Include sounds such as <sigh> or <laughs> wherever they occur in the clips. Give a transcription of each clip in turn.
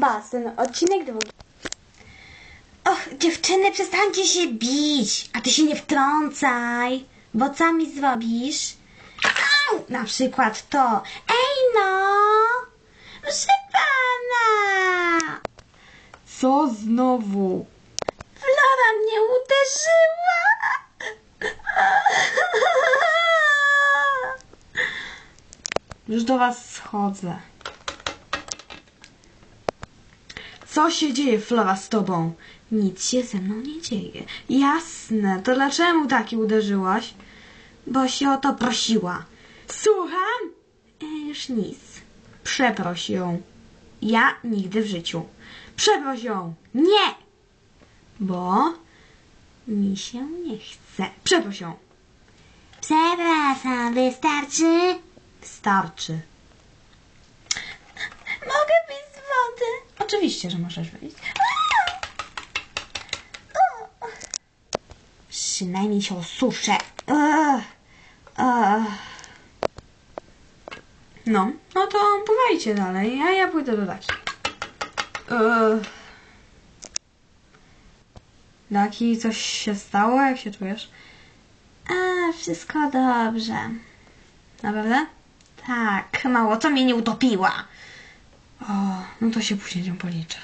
Basen, odcinek drugi. Och, dziewczyny, przestańcie się bić, a ty się nie wtrącaj, bo co mi zrobisz? Au, na przykład to. Ej no, proszę pana. Co znowu? Flora mnie uderzyła. Już do was schodzę. Co się dzieje, Flora, z tobą? Nic się ze mną nie dzieje. Jasne, to dlaczego taki uderzyłaś? Bo się o to prosiła. Słucham? E, już nic. Przeproś ją. Ja nigdy w życiu. Przeproś ją. Nie! Bo Mi się nie chce. przeproś ją. Przepraszam, wystarczy? Starczy. Mogę wyjść z wody? Oczywiście, że możesz wyjść. Przynajmniej się osuszę. No, no to pływajcie dalej, a ja pójdę do Daki. Daki, coś się stało? Jak się czujesz? A, wszystko dobrze. Naprawdę? Tak, mało co mnie nie utopiła. O, no to się później nią policzę.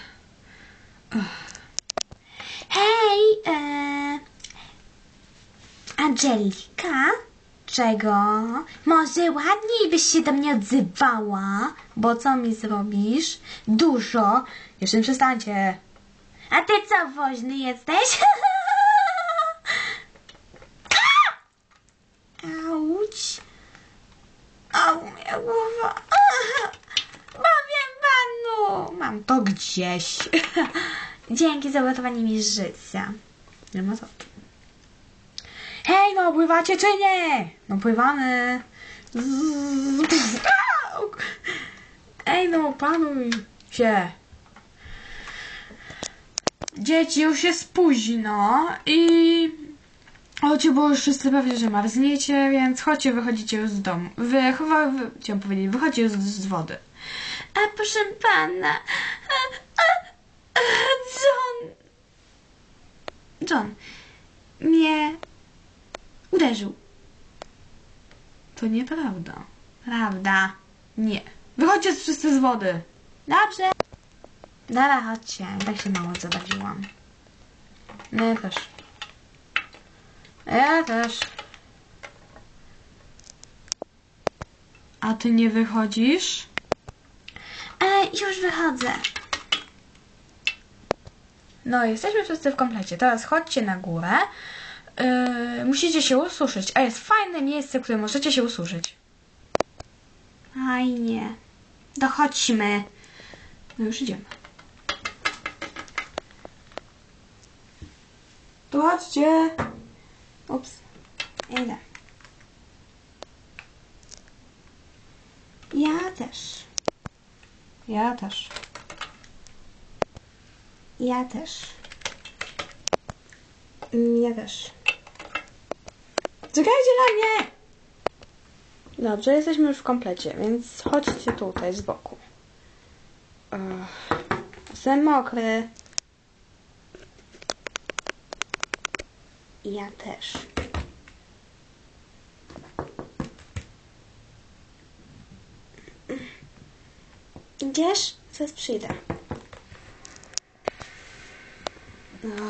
Hej, e... Angelika? Czego? Może ładniej byś się do mnie odzywała? Bo co mi zrobisz? Dużo. Jeszcze nie przestańcie. A ty co, woźny jesteś? <laughs> Auć. Au, moja głowa. Mam To gdzieś. <laughs> Dzięki za uratowanie mi życia. Co. Hej, no pływacie czy nie? No pływamy. Ej, no panuj się. Dzieci, już jest późno i chodźcie, bo już wszyscy pewnie, że marzniecie, więc chodźcie, wychodzicie już z domu. Wy, chyba, wy, chciałam powiedzieć, wychodźcie już z wody. A proszę pana. A, a, a, John. John, Mnie uderzył. to nieprawda. Prawda. Nie. Wychodźcie wszyscy z wody. Dobrze. Dobra, chodźcie. Tak się mało zabawiłam. No ja też. Ja też. A ty nie wychodzisz? Już wychodzę. No, jesteśmy wszyscy w komplecie. Teraz chodźcie na górę. Yy, musicie się ususzyć. A jest fajne miejsce, w którym możecie się ususzyć. Fajnie. Dochodźmy. No już idziemy. Tu chodźcie. Ups. Idę. Ja też. Ja też. Ja też. Mm, Ja też. Czekajcie na mnie! Dobrze, jesteśmy już w komplecie, więc chodźcie tutaj z boku. Jestem mokry. Ja też. Idziesz? Zaraz przyjdę.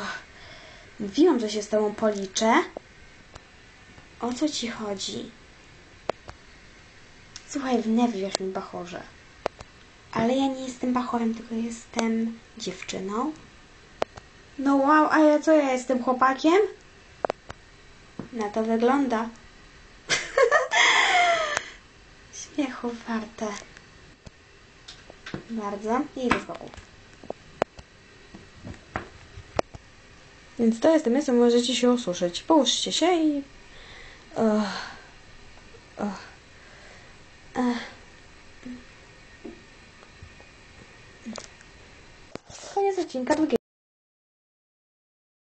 Ach, mówiłam, że się z tobą policzę. O co ci chodzi? Słuchaj, wnerwiasz mi bachorze. Ale ja nie jestem bachorem, tylko jestem dziewczyną. No wow, a ja co, ja jestem chłopakiem? Na to wygląda. <laughs> Śmiechu warte. Bardzo. I idę z boku. Więc to jest to miejsce, możecie się ususzyć. Połóżcie się i... Ach. Ach. Ech. Koniec odcinka drugiego.